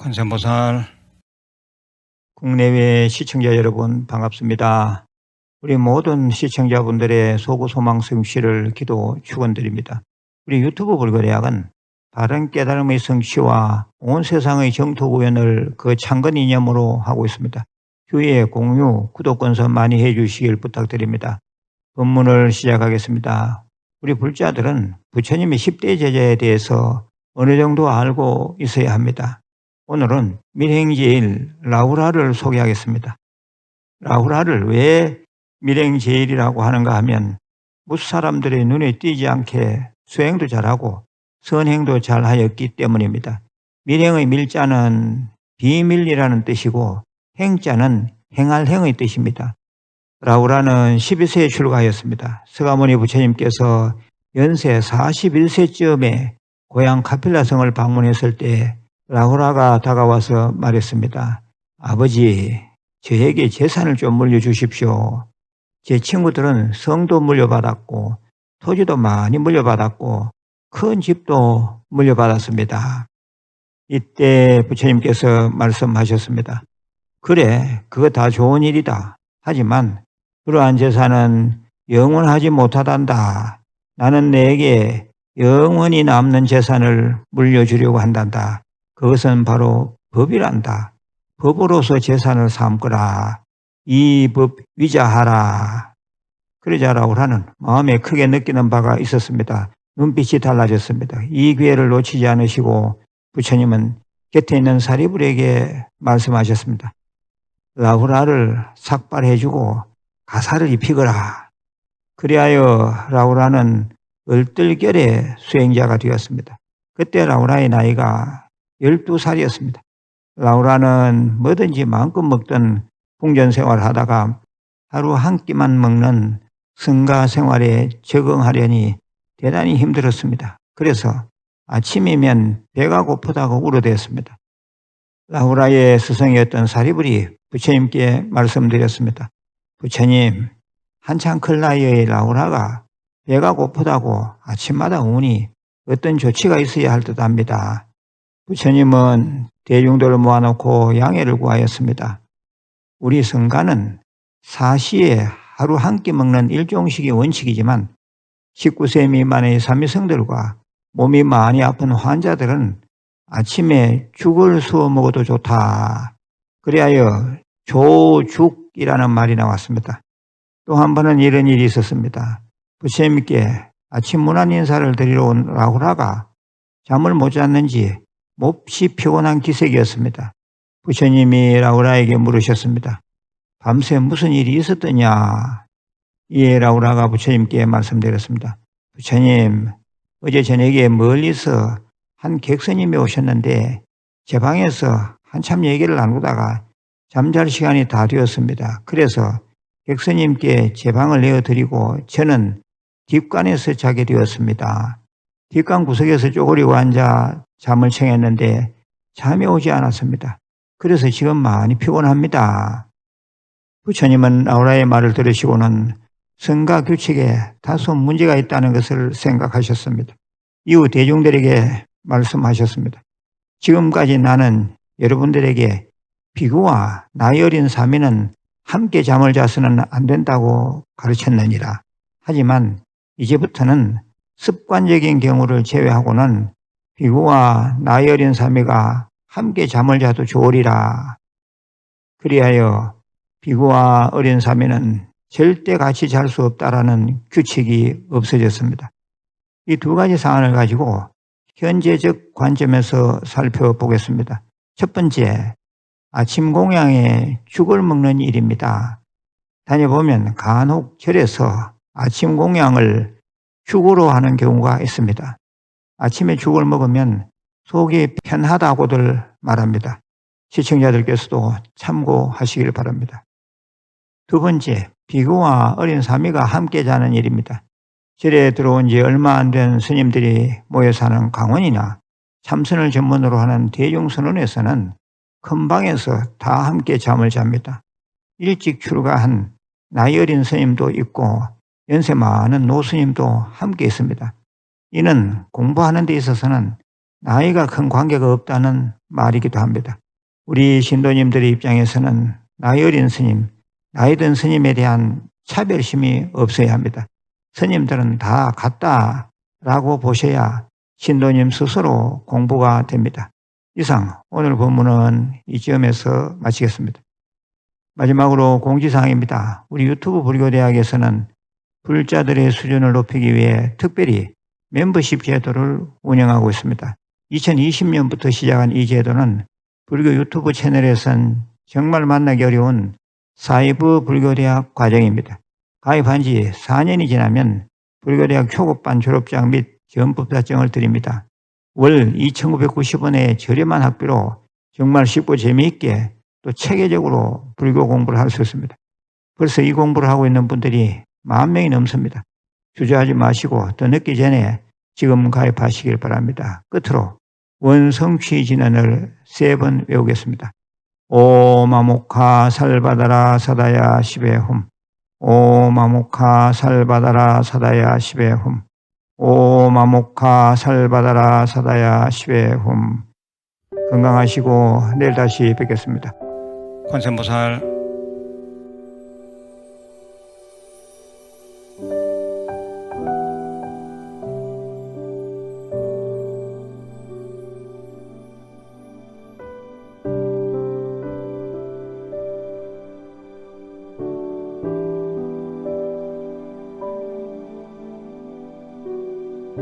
관세음보살 국내외 시청자 여러분 반갑습니다. 우리 모든 시청자분들의 소구 소망 성취를 기도 축원드립니다. 우리 유튜브 불거래학은 바른 깨달음의 성취와 온 세상의 정토 구현을 그 창건 이념으로 하고 있습니다. 주위에 공유, 구독 건선 많이 해주시길 부탁드립니다. 본문을 시작하겠습니다. 우리 불자들은 부처님의 10대 제자에 대해서 어느 정도 알고 있어야 합니다. 오늘은 밀행제일 라우라를 소개하겠습니다. 라우라를 왜 밀행제일이라고 하는가 하면 무수 사람들의 눈에 띄지 않게 수행도 잘하고 선행도 잘하였기 때문입니다. 밀행의 밀자는 비밀이라는 뜻이고 행자는 행할 행의 뜻입니다. 라우라는 12세에 출가하였습니다. 서가모니 부처님께서 연세 41세쯤에 고향 카필라성을 방문했을 때 라우라가 다가와서 말했습니다. 아버지, 저에게 재산을 좀 물려주십시오. 제 친구들은 성도 물려받았고 토지도 많이 물려받았고 큰 집도 물려받았습니다. 이때 부처님께서 말씀하셨습니다. 그래, 그거 다 좋은 일이다. 하지만 그러한 재산은 영원하지 못하단다. 나는 내게 영원히 남는 재산을 물려주려고 한단다. 그것은 바로 법이란다. 법으로서 재산을 삼거라. 이 법 위자하라. 그러자 라고 하는 마음에 크게 느끼는 바가 있었습니다. 눈빛이 달라졌습니다. 이 기회를 놓치지 않으시고 부처님은 곁에 있는 사리불에게 말씀하셨습니다. 라후라를 삭발해주고 가사를 입히거라. 그리하여 라우라는 얼떨결에 수행자가 되었습니다. 그때 라우라의 나이가 12살이었습니다. 라우라는 뭐든지 마음껏 먹던 궁전 생활을 하다가 하루 한 끼만 먹는 성가 생활에 적응하려니 대단히 힘들었습니다. 그래서 아침이면 배가 고프다고 울어댔습니다. 라우라의 스승이었던 사리불이 부처님께 말씀드렸습니다. 부처님, 한창 클 나이의 라우라가 배가 고프다고 아침마다 우니 어떤 조치가 있어야 할 듯합니다. 부처님은 대중들을 모아놓고 양해를 구하였습니다. 우리 성가는 사시에 하루 한 끼 먹는 일종식이 원칙이지만 19세 미만의 삼위성들과 몸이 많이 아픈 환자들은 아침에 죽을 수어 먹어도 좋다. 그리하여 조죽이라는 말이 나왔습니다. 또 한 번은 이런 일이 있었습니다. 부처님께 아침 문안 인사를 드리러 온 라후라가 잠을 못 잤는지 몹시 피곤한 기색이었습니다. 부처님이 라우라에게 물으셨습니다. 밤새 무슨 일이 있었더냐? 이에 라우라가 부처님께 말씀드렸습니다. 부처님, 어제 저녁에 멀리서 한 객스님이 오셨는데 제 방에서 한참 얘기를 나누다가 잠잘 시간이 다 되었습니다. 그래서 객스님께 제 방을 내어드리고 저는 뒷관에서 자게 되었습니다. 뒷관 구석에서 쪼그리고 앉아 잠을 청했는데 잠이 오지 않았습니다. 그래서 지금 많이 피곤합니다. 부처님은 아우라의 말을 들으시고는 성가 규칙에 다소 문제가 있다는 것을 생각하셨습니다. 이후 대중들에게 말씀하셨습니다. 지금까지 나는 여러분들에게 비구와 나이 어린 사미는 함께 잠을 자서는 안 된다고 가르쳤느니라. 하지만 이제부터는 습관적인 경우를 제외하고는 비구와 나이 어린 사미가 함께 잠을 자도 좋으리라. 그리하여 비구와 어린 사미는 절대 같이 잘 수 없다라는 규칙이 없어졌습니다. 이 두 가지 사안을 가지고 현재적 관점에서 살펴보겠습니다. 첫 번째, 아침 공양에 죽을 먹는 일입니다. 다녀보면 간혹 절에서 아침 공양을 죽으로 하는 경우가 있습니다. 아침에 죽을 먹으면 속이 편하다고들 말합니다. 시청자들께서도 참고하시길 바랍니다. 두 번째, 비구와 어린 사미가 함께 자는 일입니다. 절에 들어온 지 얼마 안 된 스님들이 모여 사는 강원이나 참선을 전문으로 하는 대중선원에서는 큰 방에서 다 함께 잠을 잡니다. 일찍 출가한 나이 어린 스님도 있고 연세 많은 노스님도 함께 있습니다. 이는 공부하는 데 있어서는 나이가 큰 관계가 없다는 말이기도 합니다. 우리 신도님들의 입장에서는 나이 어린 스님, 나이 든 스님에 대한 차별심이 없어야 합니다. 스님들은 다 같다라고 보셔야 신도님 스스로 공부가 됩니다. 이상 오늘 본문은 이점에서 마치겠습니다. 마지막으로 공지사항입니다. 우리 유튜브 불교대학에서는 불자들의 수준을 높이기 위해 특별히 멤버십 제도를 운영하고 있습니다. 2020년부터 시작한 이 제도는 불교 유튜브 채널에선 정말 만나기 어려운 사이브 불교대학 과정입니다. 가입한 지 4년이 지나면 불교대학 초급반 졸업장 및 전법자증을 드립니다. 월 2,990원의 저렴한 학비로 정말 쉽고 재미있게 또 체계적으로 불교 공부를 할 수 있습니다. 벌써 이 공부를 하고 있는 분들이 만 명이 넘습니다. 주저하지 마시고 더 늦기 전에 지금 가입하시길 바랍니다. 끝으로 원성취 진언을 세 번 외우겠습니다. 오마모카 살바다라 사다야 시베훔 오마모카 살바다라 사다야 시베훔 오 마모카 살바다라 사다야 시베훔 건강하시고 내일 다시 뵙겠습니다. 관세음보살